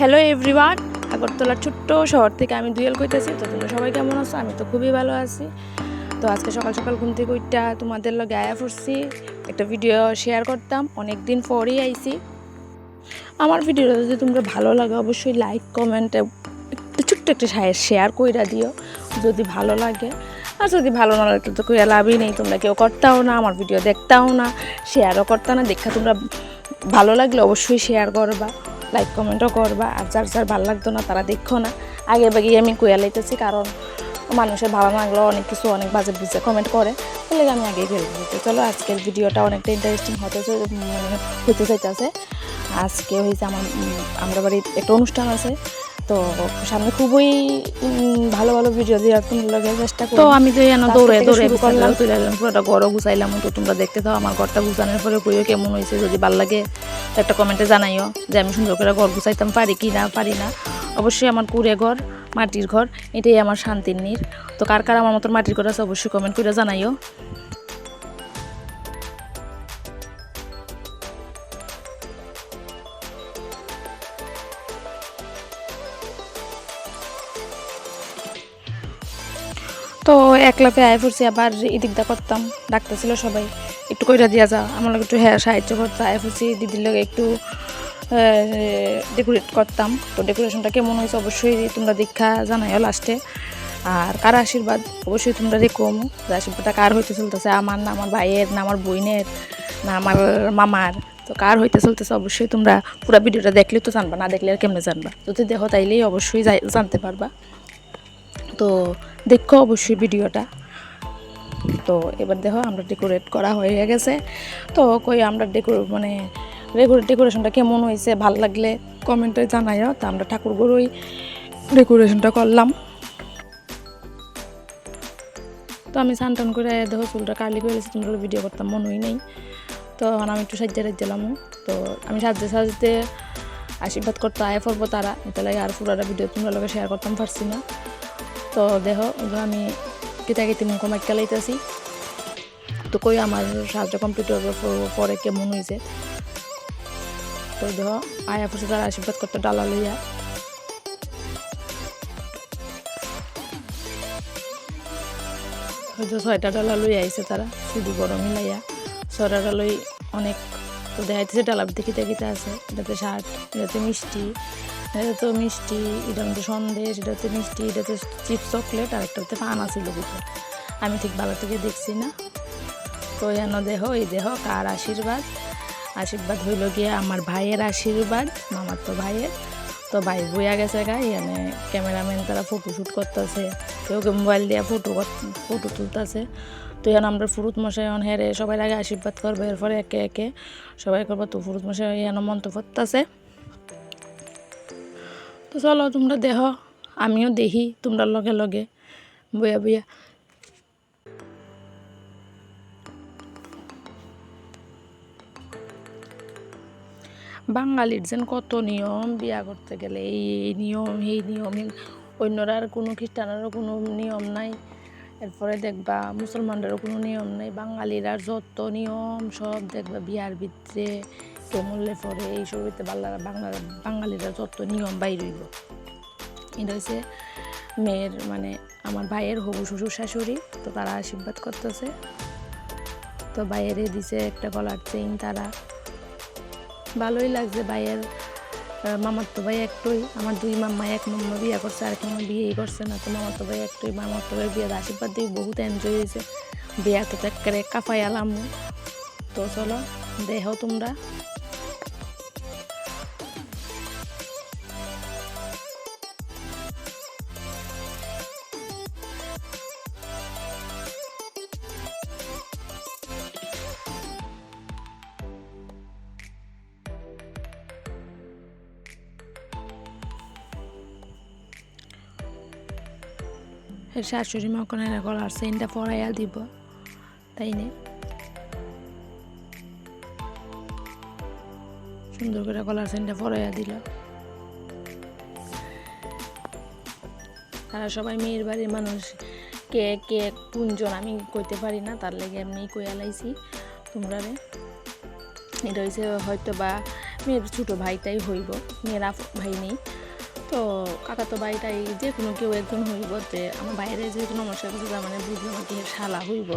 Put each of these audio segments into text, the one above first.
Hello everyone আগরতলার ছোট্ট শহর থেকে আমি দুয়েল কইতেছি। তো তোমরা সবাই কেমন আছো? আমি তো খুবই ভালো আছি। তো আজকে সকাল সকাল ঘুম থেকে উঠটা তোমাদের লগে আয়া পড়ছি। একটা ভিডিও শেয়ার করতাম। অনেক দিন পরেই আইছি। আমার ভিডিওটা যদি তোমরা ভালো লাগে, অবশ্যই লাইক, কমেন্ট ছোট্ট একটা শেয়ার কইরা দিও, যদি ভালো লাগে। আর যদি ভালো না লাগে, তো কইরা লাভই নেই। তোমরা কেউ করতাও না, আমার ভিডিও দেখতাও না, শেয়ারও করতা না। দেখা তোমরা ভালো লাগলে অবশ্যই শেয়ার করবা। লাইক কমেন্টও করবা। আর যার যার ভালো লাগতো না, তারা দেখো না। আগে বাগে আমি কুয়া লাইতেছি, কারণ মানুষের ভালো না লাগলেও অনেক কিছু অনেক বাজে বুঝে কমেন্ট করে। তাহলে আমি আগেই ফেলে দিতে চলো, আজকের ভিডিওটা অনেকটা ইন্টারেস্টিং হতে মানে হতে চাইতেছে। আজকে হয়েছে আমার আমরা বাড়ির একটা অনুষ্ঠান আছে। তো সামনে খুবই ভালো ভালো ভিডিও দেওয়ার তোমার লগে চেষ্টা তো আমি তো এন দৌড়ে দৌড়ে করলাম। তুলে পুরোটা ঘরও গুছাইলাম তো তোমরা দেখতে থাও আমার ঘরটা গুছানোর পরে কইও কেমন হয়েছে যদি ভালো লাগে একটা কমেন্টে জানাইও যে আমি সুন্দর করে ঘর গুছাইতাম পারি কি না পারি না। অবশ্যই আমার কুড়ে ঘর মাটির ঘর এটাই আমার শান্তির নীর। তো কার কার আমার মতো মাটির ঘর আছে অবশ্যই কমেন্ট করে জানাইও। একলাপে আয় পড়ছি, আবার এদিকটা করতাম। ডাক্তার ছিল সবাই, একটু কইরা দিয়া যা, আমার লোক একটু হ্যাঁ সাহায্য করতে। আয় পড়ছি, দিদির লোক একটু ডেকোরেট করতাম। তো ডেকোরেশনটা কেমন হয়েছে অবশ্যই তোমরা দীক্ষা জানাইও লাস্টে আর কার আশীর্বাদ? অবশ্যই তোমরা রেখো যে আশীর্বাদটা কার হইতে চলতেছে? আমার না আমার ভাইয়ের, না আমার বোনের, না আমার মামার। তো কার হইতে চলতেছে অবশ্যই তোমরা পুরো ভিডিওটা দেখলে তো জানবা, না দেখলে আর কেমনে জানবা? যদি দেখো তাইলেই অবশ্যই জানতে পারবা। তো দেখো অবশ্যই ভিডিওটা। তো এবার দেখো আমরা ডেকোরেট করা হয়ে গেছে। তো কই আমরা ডেকোর মানে ডেকোরেশনটা কেমন হয়েছে, ভালো লাগলে কমেন্টে জানাইও। তো আমরা ঠাকুরগুলোই ডেকোরেশনটা করলাম। তো আমি স্নান টান করে দেখো চুলটা কালি করে গেছি তোমরা ভিডিও করতাম মনেই নেই। তো এখন আমি একটু সাজ্জা রাজ্জালাম তো আমি সাজতে সাজতে আশীর্বাদ করতে আয় পড়ব তারা। এটা লাগে আর পুরাটা ভিডিও তোমরা লোকে শেয়ার করতাম পারছি না। তো দেহ আমি কেতা কেতে মুখ মাইকা লাইতেছি। তো কই আমার সাহায্য কম্পিউটার পরে কেমন হয়েছে তো দেহ, আয়া পড়ছে তারা আশীর্বাদ করতে ডালা লইয়া। হয়তো ছয়টা ডালা লই আইছে তারা, শুধু গরম মিলাইয়া। ছয়টা ডালই অনেক, তো দেখাইতেছে ডালা দেখিতে দেখিতে আছে এটাতে শার্ট এটাতে মিষ্টি। এটা তো মিষ্টি এটার মধ্যে সন্দেশ এটা হচ্ছে মিষ্টি, এটাতে চিপস, চকলেট, আর একটা হচ্ছে পান আছিল ভিতরে আমি ঠিক ভালো থেকে দেখছি না। তো যেন দেহ, এই দেহ কার আশীর্বাদ। আশীর্বাদ হইল গিয়ে আমার ভাইয়ের আশীর্বাদ, মামার তো ভাইয়ের। তো ভাই বইয়া গেছে গা, এখানে ক্যামেরাম্যান তারা ফটো শ্যুট করতেছে। কেউ কেউ মোবাইল দিয়ে ফটো ফটো তুলতেছে। তো এখন আমরা ফুরুত মশাই এখন হেরে সবাই আগে আশীর্বাদ করবে, এরপরে একে একে সবাই করব। তো ফুরুত মশাই এখন মন্ত্র পড়তেছে তো চলো, তোমরা দেহ, আমিও দেখি তোমরা লগে লগে। বয়া বয়া। বাঙালির যেন কত নিয়ম বিয়া করতে গেলে, এই নিয়ম এই নিয়ম, অন্যরা আর কোনো খ্রিস্টানেরও কোনো নিয়ম নাই। এরপরে দেখবা মুসলমানদেরও কোনো নিয়ম নেই বাঙালিরা যত নিয়ম সব দেখবা বিয়ার ভিতরে কেউ পরে এই সবিতে বাংলা বাংলা বাঙালিরা যত নিয়ম বাইর হইব। এটা হচ্ছে মেয়ের মানে আমার ভাইয়ের হবু শ্বশুর শাশুড়ি তো তারা আশীর্বাদ করতেছে। তো বাইরে দিছে একটা গলার চেইন তারা। ভালোই লাগছে ভাইয়ের আহ, মামার তো ভাই একটুই। আমার দুই মাম্মা এক মাম্মা বিয়ে করছে আর এক বিয়ে করছে না। তো মামার তো ভাই একটুই। মামার তো ভাই বিয়ের আশীর্বাদ দিয়ে বহুত এনজয় হয়েছে। বিয়া তো একেবারে কাফাই আলাম। তো চলো দেহ তোমরা। এর শাশুড়ি মা ওখানে গলার চেইনটা পরাইয়া দিব। তাই নে? সুন্দর করে গলার চেইনটা পরাইয়া দিল। তারা সবাই মেয়ের বাড়ির মানুষ। কে কে, কোনজন আমি কইতে পারি না, তার লেগে এমনি কইয়া লাইছি তোমরা রে। এটা হয়েছে হয়তো বা মেয়ের ছোটো ভাইটাই হইব, মেয়ের ভাই নেই। তো কাকা তো বাড়িটাই যে কোনো কেউ একজন হইব যে আমার বাইরে যে কোনো করছে কিছু মানে বুঝলাম আর কি শালা হইব।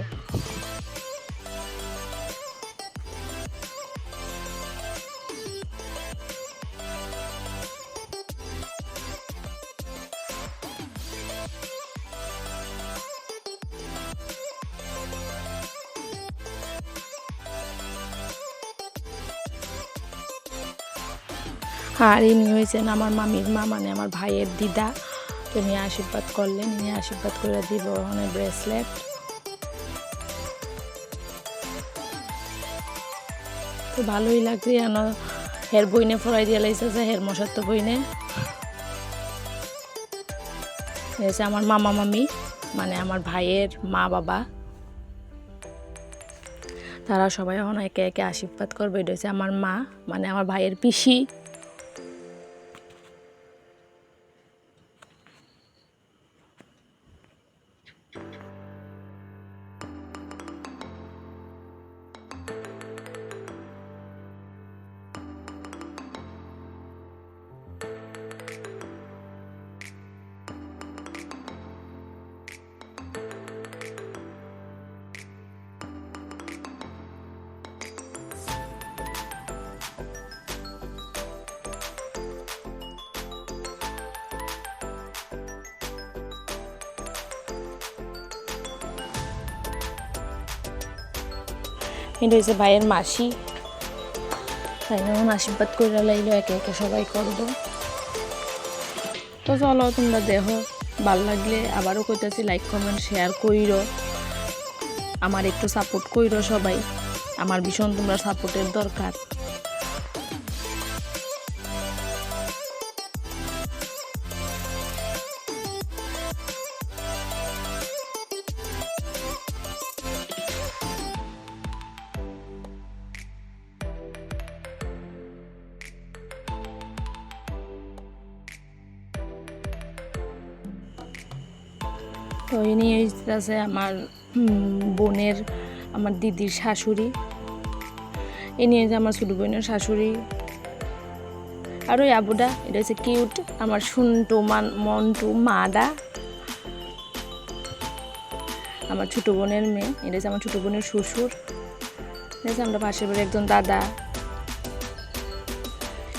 আর ইনি হয়েছেন আমার মামির মা মানে আমার ভাইয়ের দিদা তো নিয়ে আশীর্বাদ করলেন নিয়ে আশীর্বাদ করে দিব ওখানে ব্রেসলেট তো ভালোই লাগছে, যেন হের বইনে ফরাই দিয়ে লাইছে যে হের মশার তো বইনে। এসে আমার মামা মামি মানে আমার ভাইয়ের মা বাবা। তারা সবাই এখন একে একে আশীর্বাদ করবে, এটা হচ্ছে আমার মা মানে আমার ভাইয়ের পিসি। এটা হয়েছে ভাইয়ের মাসি। তাই না? আশীর্বাদ করে লাইলো, একে একে সবাই করব তো। চলো, তোমরা দেখো, ভালো লাগলে আবারও কইতেছি লাইক কমেন্ট শেয়ার কইর। আমার একটু সাপোর্ট কইর সবাই। আমার ভীষণ তোমরা সাপোর্টের দরকার। তো এই ইনি আছে আমার বোনের, আমার দিদির শাশুড়ি। ইনি হচ্ছে আমার ছোটো বোনের শাশুড়ি। আর ওই আবুদা এটা হচ্ছে কিউট, আমার শুনটু মান, মন্টু মাদা। আমার ছোটো বোনের মেয়ে, এটা হচ্ছে আমার ছোটো বোনের শ্বশুর। এটা হচ্ছে আমরা পাশের বাড়ির একজন দাদা।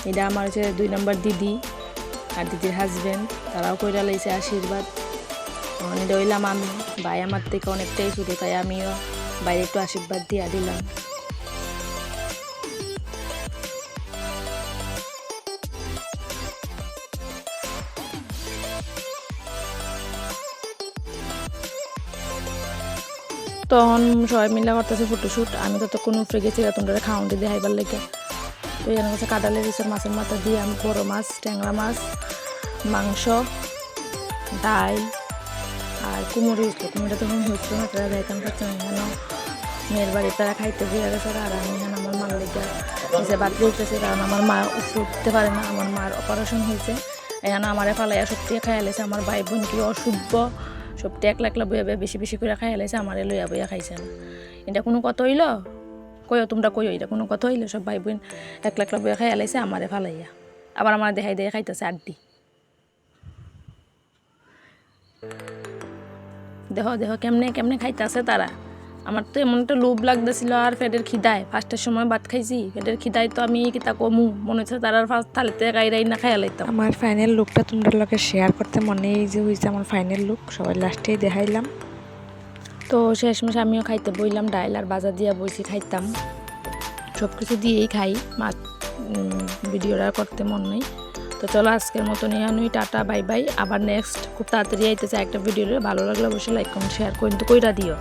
এটা আমার হচ্ছে দুই নম্বর দিদি আর দিদির হাজব্যান্ড তারাও কইরা লাইছে আশীর্বাদ। মানে রইলাম আমি। ভাই আমার থেকে অনেকটাই ছোটো তাই আমিও বাইরে একটু আশীর্বাদ দিয়া দিলাম। তখন সবাই মিলে করতেছে ফটোশ্যুট আমি তো তখন উপরে গেছি তোমরা খাওয়ান্টি দিয়ে হাইবার লেগে। তো এখানে হচ্ছে কাদালের রিসের মাছের মাথা দিয়ে আমি বড় মাছ, ট্যাংরা মাছ, মাংস, ডাল। আর কুমড়ো হয়েছিল কুমড়োটা তখন হচ্ছিল না, তারা দেখান পাচ্ছে না এখানে মেয়ের বাড়ি তারা খাইতে দিয়ে গেছে আর আমি এখানে আমার মার লেগে নিচে বাতলে উঠতেছে কারণ আমার মা উঠতে পারে না, আমার মার অপারেশন হয়েছে। এখানে আমারে ফালাইয়া সবটি খাইয়া লেছে আমার ভাই বোন কি অশুভ সবটি একলা একলা বইয়া বইয়া বেশি বেশি করে খাইয়া লেছে আমারে লইয়া বইয়া খাইছে না। এটা কোনো কথা হইল? কইও তোমরা কইও, এটা কোনো কথা হইলে? সব ভাই বোন একলা একলা বইয়া খাইয়া লেছে আমারে ফালাইয়া। আবার আমার দেখাই দিয়ে খাইতেছে আড্ডি। দেহ দেহ কেমনে কেমনে খাইতেছে তারা? আমার তো এমন একটা লোভ লাগতেছিল আর পেটের খিদায়। ফার্স্টের সময় ভাত খাইছি পেটের খিদায় তো আমি কিতা কমু। মনে হচ্ছে তারা ফার্স্ট থালিতে গাইরাই না খাইয়া লাইতাম। আমার ফাইনাল লুকটা তোমরা লোকে শেয়ার করতে মনে এই যে হয়েছে আমার ফাইনাল লুক সবাই লাস্টেই দেখাইলাম। তো শেষমেশ আমিও খাইতে বইলাম ডাইল আর বাজার দিয়া বইছি খাইতাম। সব কিছু দিয়েই খাই। মাছ ভিডিওটা আর করতে মন নেই। তো চলো আজকের মতো নিয়ে টাটা, বাই বাই। আবার নেক্সট খুব তাড়াতাড়ি আইতেছে একটা ভিডিও ভালো লাগলে অবশ্যই লাইক কমেন্ট শেয়ার তো কইরা দিও।